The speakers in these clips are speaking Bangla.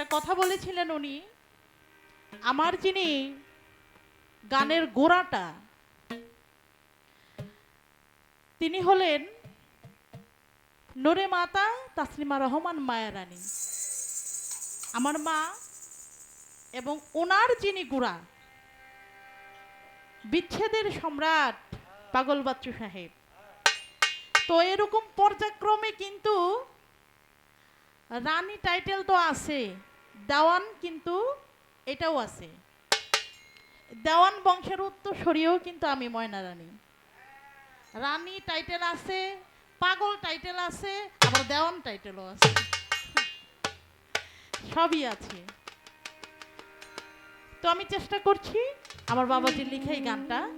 একটা কথা বলেছিলেন উনি, আমার যিনি গানের গোড়াটা, তিনি হলেন নোরে মাতা তাসলিমা রহমান মায়ারানী। আমার মা এবং ওনার যিনি গুড়া, বিচ্ছেদের সম্রাট পাগল বাচ্চু সাহেব। তো এরকম পর্যায়ক্রমে কিন্তু রানী টাইটেল তো আছে দেওয়ান কিন্তু এটাও আছে। দেওয়ান বংশের উত্তরসূরিও কিন্তু আমি, ময়না রানী। রানী টাইটেল আছে, পাগল টাইটেল আছে, আবার দেওয়ান টাইটেলও আছে। সবই আছে। তো আমি চেষ্টা করছি আমার বাবাজির লিখে এই গানটা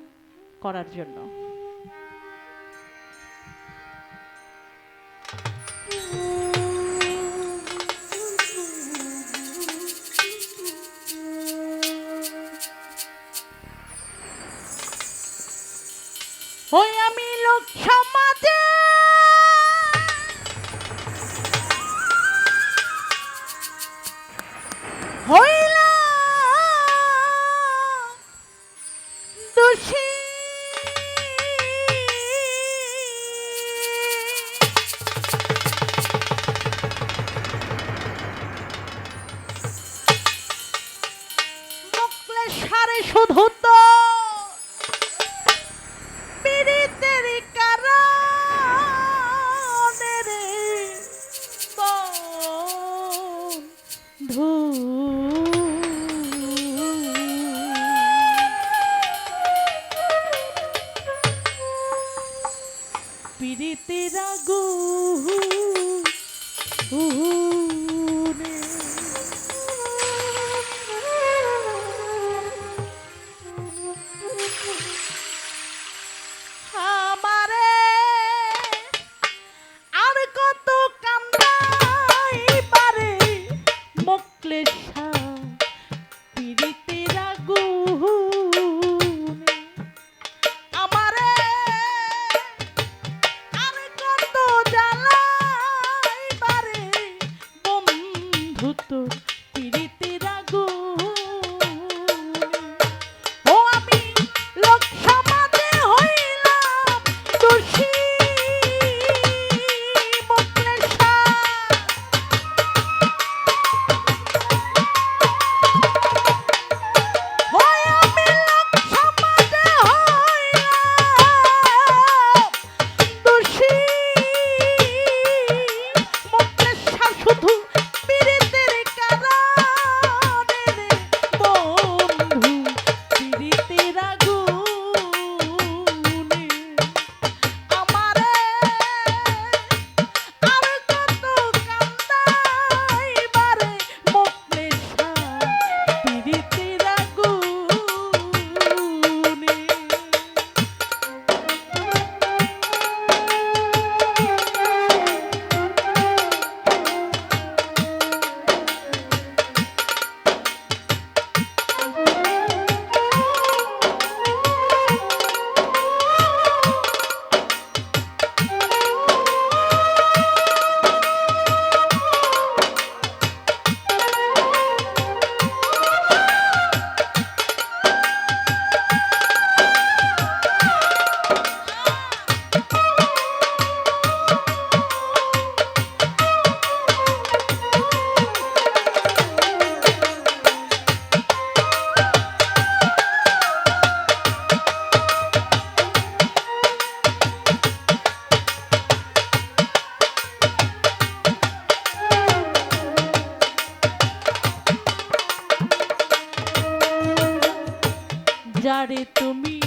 করার জন্য। ওই আমি লোক সমাজে। হইলাম দোষী। শুধু তো যারে তুমি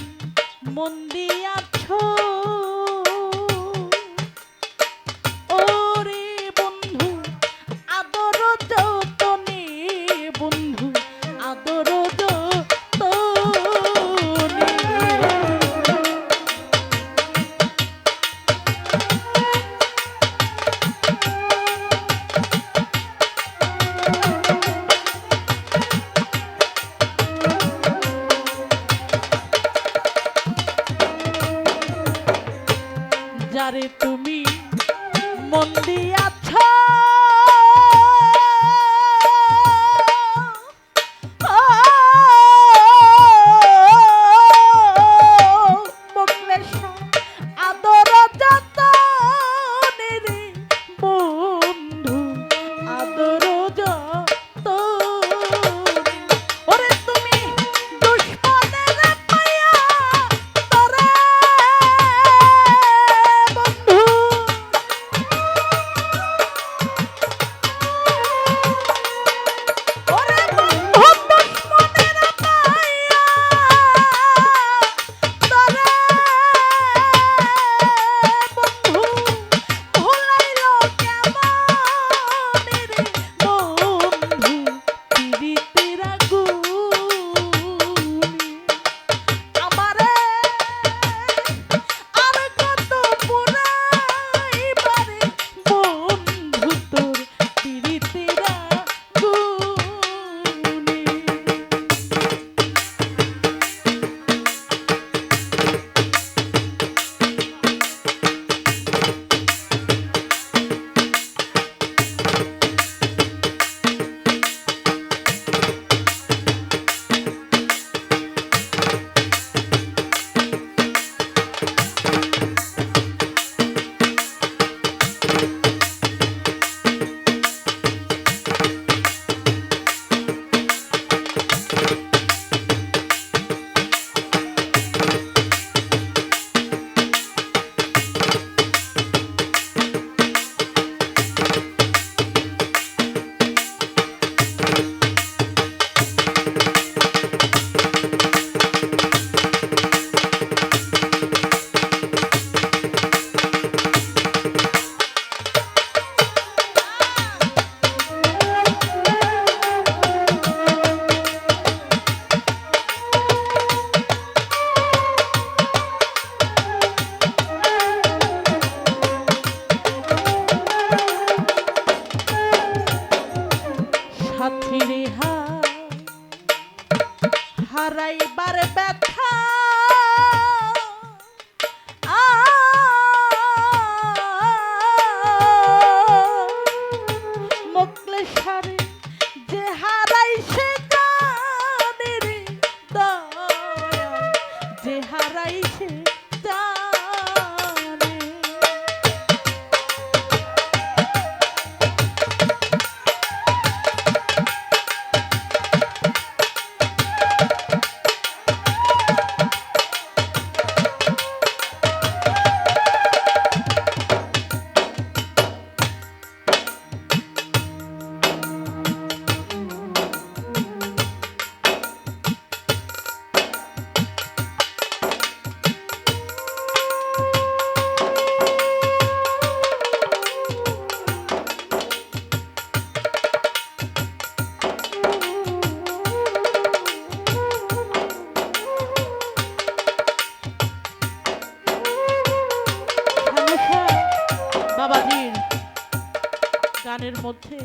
গানের মধ্যে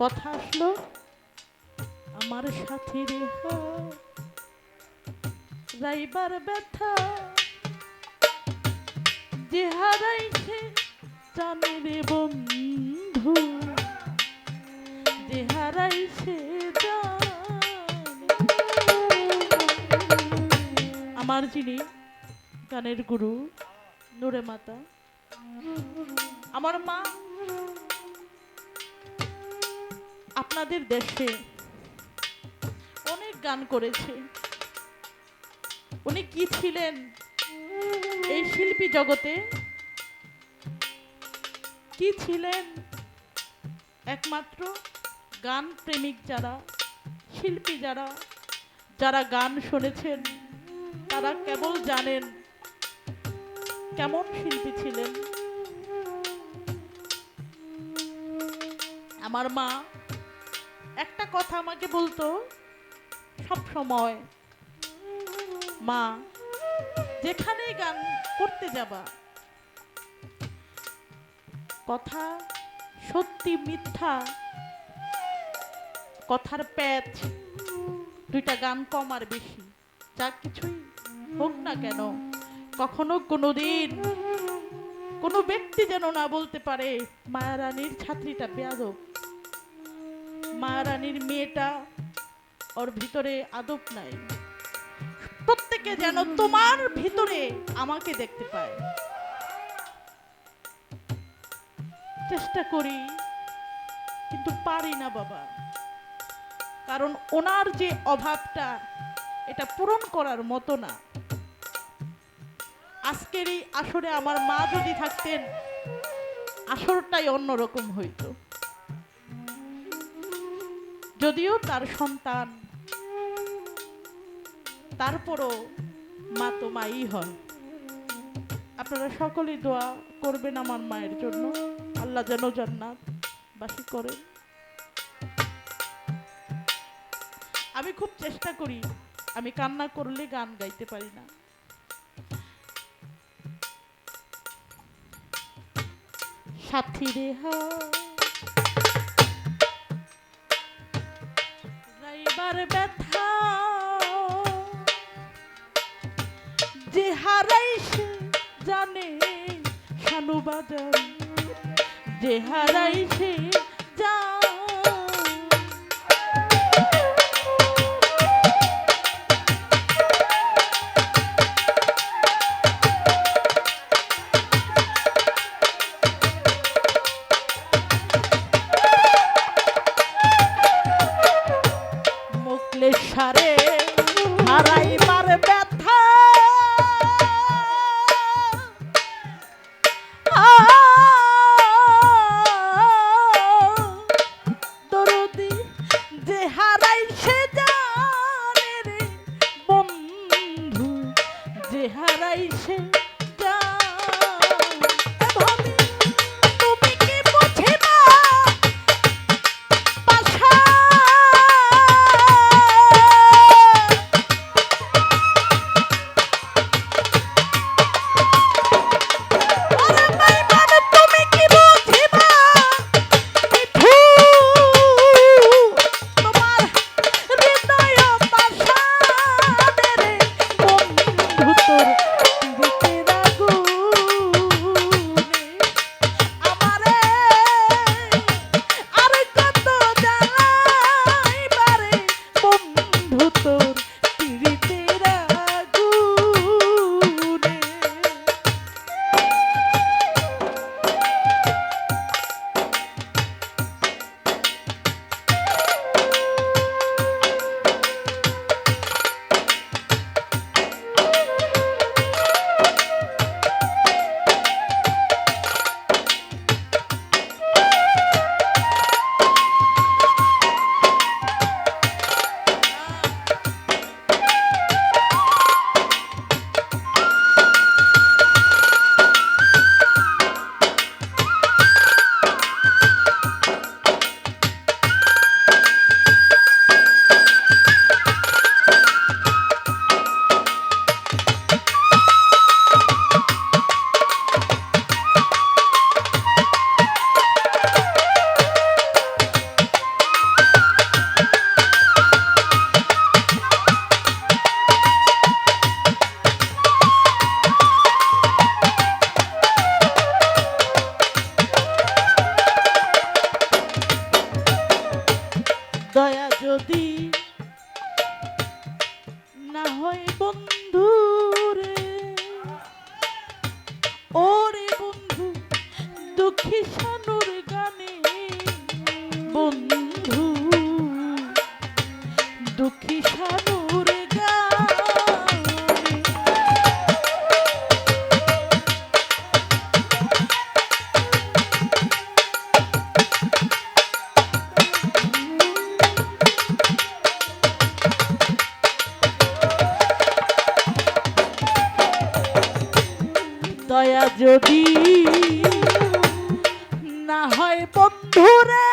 কথা আসলো, আমার সাথী রেহা রাইবার ব্যথা, যে হারাইছে জানে বন্ধু, যে হারাইছে আমার যিনি গানের গুরু, নূরে মাতা, আমার মা আপনাদের দেশে অনেক গান করেছে। উনি কি ছিলেন? এই শিল্পী জগতে কি ছিলেন? একমাত্র গান প্রেমিক যারা, শিল্পী যারা যারা গান শুনেছেন, তারা কেবল জানেন কেমন শিল্পী ছিলেন। আমার মা একটা কথা আমাকে বলতো সব সময়, মা, যেখানেই গান করতে যাবা, কথা সত্যি মিথ্যা, কথার প্যাচ, দুইটা গান কম আর বেশি, যা কিছুই হোক না কেন, কখনো কোনো দিন কোনো ব্যক্তি যেন না বলতে পারে মায়ারানীর ছাত্রীটা বেয়াদব। মায়ারানীর মেয়েটা ওর ভিতরে আদব নাই। প্রত্যেকে যেন তোমার ভিতরে আমাকে দেখতে পায়। চেষ্টা করি, কিন্তু পারি না বাবা। কারণ ওনার যে অভাবটা, এটা পূরণ করার মতো না। আজকের এই আসরে আমার মা যদি থাকতেন, আসরটাই অন্যরকম হইতো। যদিও তার সন্তান, তারপরও মা তো মাই হয়। আপনারা সকলেই দোয়া করবেন আমার মায়ের জন্য। আল্লাহ যেন জান্নাত বাসি করেন আমি খুব চেষ্টা করি, আমি কান্না করলে গান গাইতে পারি না। সাথী রে রাইবার ব্যথা। যে হারাইছে জানে শানু বাজার। যে হারাইছে জান দয়া যদি না হয় বন্ধু যদি না হয় বন্ধুরে